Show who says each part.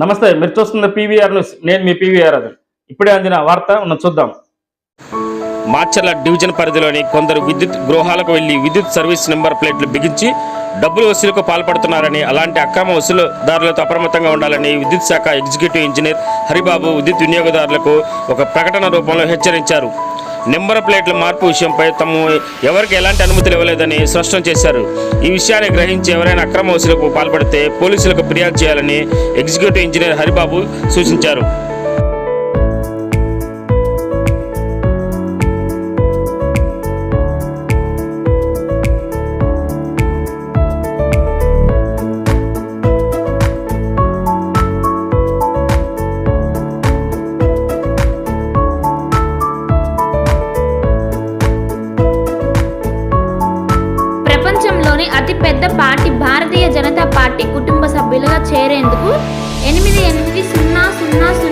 Speaker 1: నమస్తే మీరు చూస్తున్న పీవీఆర్ న్యూస్. నేను మీ పీవీఆర్ అది ఇప్పుడే అందిన వార్త ఉన్న చూద్దాం. మార్చర్ల డివిజన్ పరిధిలోని కొందరు విద్యుత్ గృహాలకు వెళ్ళి విద్యుత్ సర్వీస్ నెంబర్ ప్లేట్లు బిగించి డబ్బులు వసూలుకు పాల్పడుతున్నారని అలాంటి అక్రమ వసూలుదారులతో అప్రమత్తంగా ఉండాలని విద్యుత్ శాఖ ఎగ్జిక్యూటివ్ ఇంజనీర్ హరిబాబు విద్యుత్ వినియోగదారులకు ఒక ప్రకటన రూపంలో హెచ్చరించారు. నెంబర్ ప్లేట్ల మార్పు విషయంపై తమ ఎవరికి ఎలాంటి అనుమతులు ఇవ్వలేదని స్పష్టం చేశారు. ఈ విషయాన్ని గ్రహించి ఎవరైనా అక్రమ వసూలకు పాల్పడితే పోలీసులకు ఫిర్యాదు చేయాలని ఎగ్జిక్యూటివ్ ఇంజనీర్ హరిబాబు సూచించారు.
Speaker 2: ప్రపంచంలోని అతిపెద్ద పార్టీ భారతీయ జనతా పార్టీ కుటుంబ సభ్యులుగా చేరేందుకు ఎనిమిది ఎనిమిది సున్నా సున్నా సున్నా